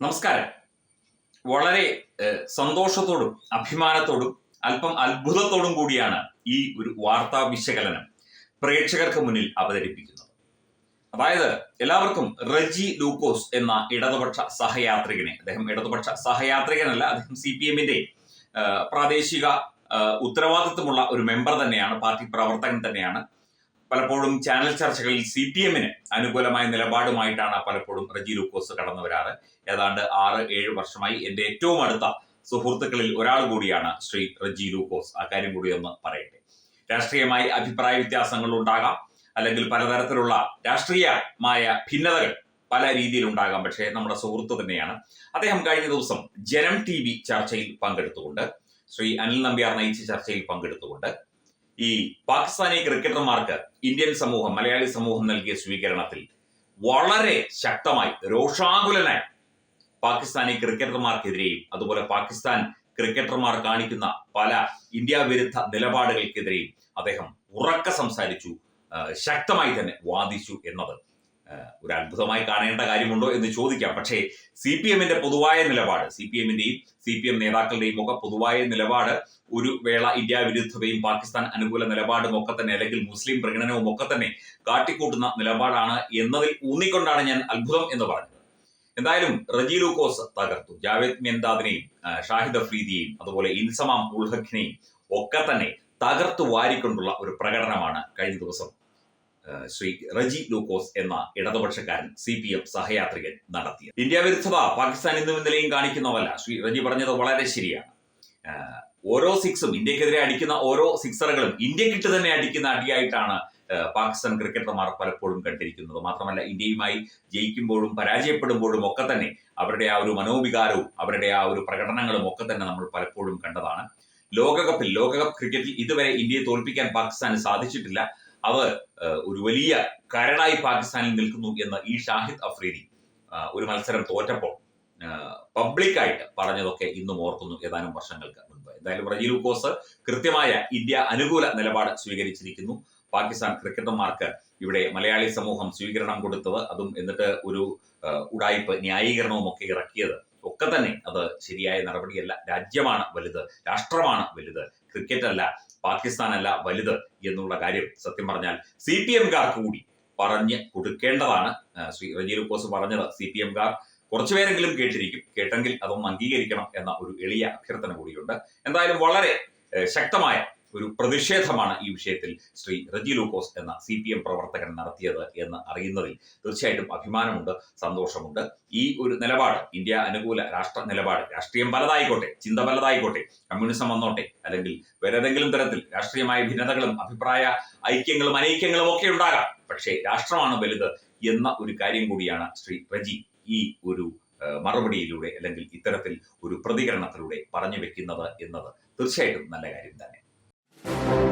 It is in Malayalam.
നമസ്കാരം. വളരെ സന്തോഷത്തോടും അഭിമാനത്തോടും അല്പം അത്ഭുതത്തോടും കൂടിയാണ് ഈ ഒരു വാർത്താ വിശകലനം പ്രേക്ഷകർക്ക് മുന്നിൽ അവതരിപ്പിക്കുന്നത്. അതായത് എല്ലാവർക്കും റജി ലൂക്കോസ് എന്ന ഇടതുപക്ഷ സഹയാത്രികനെ അദ്ദേഹം ഇടതുപക്ഷ സഹയാത്രികനല്ല അദ്ദേഹം സി പി എമ്മിന്റെ പ്രാദേശിക ഉത്തരവാദിത്വമുള്ള ഒരു മെമ്പർ തന്നെയാണ് പാർട്ടി പ്രവർത്തകൻ തന്നെയാണ്. പലപ്പോഴും ചാനൽ ചർച്ചകളിൽ സി പി എമ്മിന് അനുകൂലമായ നിലപാടുമായിട്ടാണ് പലപ്പോഴും റജി ലൂക്കോസ് കടന്നു വരാറ്. ഏതാണ്ട് ആറ് ഏഴ് വർഷമായി എന്റെ ഏറ്റവും അടുത്ത സുഹൃത്തുക്കളിൽ ഒരാൾ കൂടിയാണ് ശ്രീ റജി ലൂക്കോസ്. ആ കാര്യം കൂടി ഒന്ന് പറയട്ടെ. രാഷ്ട്രീയമായി അഭിപ്രായ വ്യത്യാസങ്ങൾ ഉണ്ടാകാം. അല്ലെങ്കിൽ പലതരത്തിലുള്ള രാഷ്ട്രീയമായ ഭിന്നതകൾ പല രീതിയിൽ ഉണ്ടാകാം. പക്ഷേ നമ്മുടെ സുഹൃത്ത് തന്നെയാണ്. അദ്ദേഹം കഴിഞ്ഞ ദിവസം ജനം ടി ചർച്ചയിൽ പങ്കെടുത്തുകൊണ്ട് ശ്രീ അനിൽ നമ്പ്യാർ നയിച്ച ചർച്ചയിൽ പങ്കെടുത്തുകൊണ്ട് ഈ പാകിസ്ഥാനി ക്രിക്കറ്റർമാർക്ക് ഇന്ത്യൻ സമൂഹം മലയാളി സമൂഹം നൽകിയ സ്വീകരണത്തിൽ വളരെ ശക്തമായി രോഷാകുലനായി പാകിസ്ഥാനി ക്രിക്കറ്റർമാർക്കെതിരെയും അതുപോലെ പാകിസ്ഥാൻ ക്രിക്കറ്റർമാർ കാണിക്കുന്ന പല ഇന്ത്യ വിരുദ്ധ നിലപാടുകൾക്കെതിരെയും അദ്ദേഹം ഉറക്ക സംസാരിച്ചു ശക്തമായി തന്നെ വാദിച്ചു എന്നത്. ഒരു അത്ഭുതമായി കാണേണ്ട കാര്യമുണ്ടോ എന്ന് ചോദിക്കാം. പക്ഷേ സി പി എമ്മിന്റെ പൊതുവായ നിലപാട് സി പി എമ്മിന്റെയും സി പി എം നേതാക്കളുടെയും ഒക്കെ പൊതുവായ നിലപാട് ഒരു വേള ഇന്ത്യ വിരുദ്ധതയും പാകിസ്ഥാൻ അനുകൂല നിലപാടും ഒക്കെ തന്നെ അല്ലെങ്കിൽ മുസ്ലിം പ്രകടനവും ഒക്കെ തന്നെ കാട്ടിക്കൂട്ടുന്ന നിലപാടാണ് എന്നതിൽ ഊന്നിക്കൊണ്ടാണ് ഞാൻ അത്ഭുതം എന്ന് പറഞ്ഞത്. എന്തായാലും റജി ലൂക്കോസ് തകർത്തു. ജാവേദ് മെന്താദിനെയും ഷാഹിദ് അഫ്രീദിയെയും അതുപോലെ ഇൻസമാം ഉൾഹഖിനെയും ഒക്കെ തന്നെ തകർത്തു വാരിക്കൊണ്ടുള്ള ഒരു പ്രകടനമാണ് കഴിഞ്ഞ ദിവസം ശ്രീ റജി ലൂക്കോസ് എന്ന ഇടതുപക്ഷക്കാരൻ സി പി എം സഹയാത്രികൻ നടത്തിയത്. ഇന്ത്യ വിരുദ്ധത പാകിസ്ഥാൻ ഇന്നും ഇന്നലെയും കാണിക്കുന്നവല്ല ശ്രീ റജി പറഞ്ഞത് വളരെ ശരിയാണ്. ഓരോ സിക്സും ഇന്ത്യക്കെതിരെ അടിക്കുന്ന ഓരോ സിക്സറുകളും ഇന്ത്യക്കിട്ട് തന്നെ അടിക്കുന്ന അടിയായിട്ടാണ് പാകിസ്ഥാൻ ക്രിക്കറ്റർമാർ പലപ്പോഴും കണ്ടിരിക്കുന്നത്. മാത്രമല്ല ഇന്ത്യയുമായി ജയിക്കുമ്പോഴും പരാജയപ്പെടുമ്പോഴും ഒക്കെ തന്നെ അവരുടെ ആ ഒരു മനോവികാരവും അവരുടെ ആ ഒരു പ്രകടനങ്ങളും ഒക്കെ തന്നെ നമ്മൾ പലപ്പോഴും കണ്ടതാണ്. ലോകകപ്പിൽ ലോകകപ്പ് ക്രിക്കറ്റിൽ ഇതുവരെ ഇന്ത്യയെ തോൽപ്പിക്കാൻ പാകിസ്ഥാന് സാധിച്ചിട്ടില്ല. അത് ഒരു വലിയ കരടായി പാകിസ്ഥാനിൽ നിൽക്കുന്നു എന്ന് ഈ ഷാഹിദ് അഫ്രീദി ഒരു മത്സരം തോറ്റപ്പോൾ പബ്ലിക്കായിട്ട് പറഞ്ഞതൊക്കെ ഇന്നും ഓർക്കുന്നു ഏതാനും വർഷങ്ങൾക്ക് മുൻപ്. എന്തായാലും ബ്രസീൽ കോസ് കൃത്യമായ ഇന്ത്യ അനുകൂല നിലപാട് സ്വീകരിച്ചിരിക്കുന്നു. പാകിസ്ഥാൻ ക്രിക്കറ്റർമാർക്ക് ഇവിടെ മലയാളി സമൂഹം സ്വീകരണം കൊടുത്തത് അതും എന്നിട്ട് ഒരു ഉടായ്പ് ന്യായീകരണവും ഒക്കെ ഇറക്കിയത് ഒക്കെ തന്നെ അത് ശരിയായ നടപടിയല്ല. രാജ്യമാണ് വലുത് രാഷ്ട്രമാണ് വലുത് ക്രിക്കറ്റ് അല്ല പാകിസ്ഥാൻ അല്ല വലുത് എന്നുള്ള കാര്യം സത്യം പറഞ്ഞാൽ സി പി എംകാർക്ക് കൂടി പറഞ്ഞ് കൊടുക്കേണ്ടതാണ്. ശ്രീ റജി കോസ് പറഞ്ഞത് സി പി എംകാർ കുറച്ചുപേരെങ്കിലും കേട്ടിരിക്കും. കേട്ടെങ്കിൽ അതൊന്ന് അംഗീകരിക്കണം എന്ന ഒരു എളിയ അഭ്യർത്ഥന കൂടിയുണ്ട്. എന്തായാലും വളരെ ശക്തമായ ഒരു പ്രതിഷേധമാണ് ഈ വിഷയത്തിൽ ശ്രീ റജി ലൂക്കോസ് എന്ന സി പി എം പ്രവർത്തകൻ നടത്തിയത് എന്ന് അറിയുന്നതിൽ തീർച്ചയായിട്ടും അഭിമാനമുണ്ട് സന്തോഷമുണ്ട്. ഈ ഒരു നിലപാട് ഇന്ത്യ അനുകൂല രാഷ്ട്ര നിലപാട് രാഷ്ട്രീയം പലതായിക്കോട്ടെ ചിന്ത പലതായിക്കോട്ടെ കമ്മ്യൂണിസം വന്നോട്ടെ അല്ലെങ്കിൽ വേറെ ഏതെങ്കിലും തരത്തിൽ രാഷ്ട്രീയമായ ഭിന്നതകളും അഭിപ്രായ ഐക്യങ്ങളും അനൈക്യങ്ങളും ഒക്കെ ഉണ്ടാകാം. പക്ഷേ രാഷ്ട്രമാണ് വലുത് എന്ന ഒരു കാര്യം കൂടിയാണ് ശ്രീ റജി ഈ ഒരു മറുപടിയിലൂടെ അല്ലെങ്കിൽ ഇത്തരത്തിൽ ഒരു പ്രതികരണത്തിലൂടെ പറഞ്ഞു വെക്കുന്നത് എന്നത്. തീർച്ചയായിട്ടും നല്ല കാര്യം തന്നെ. thank you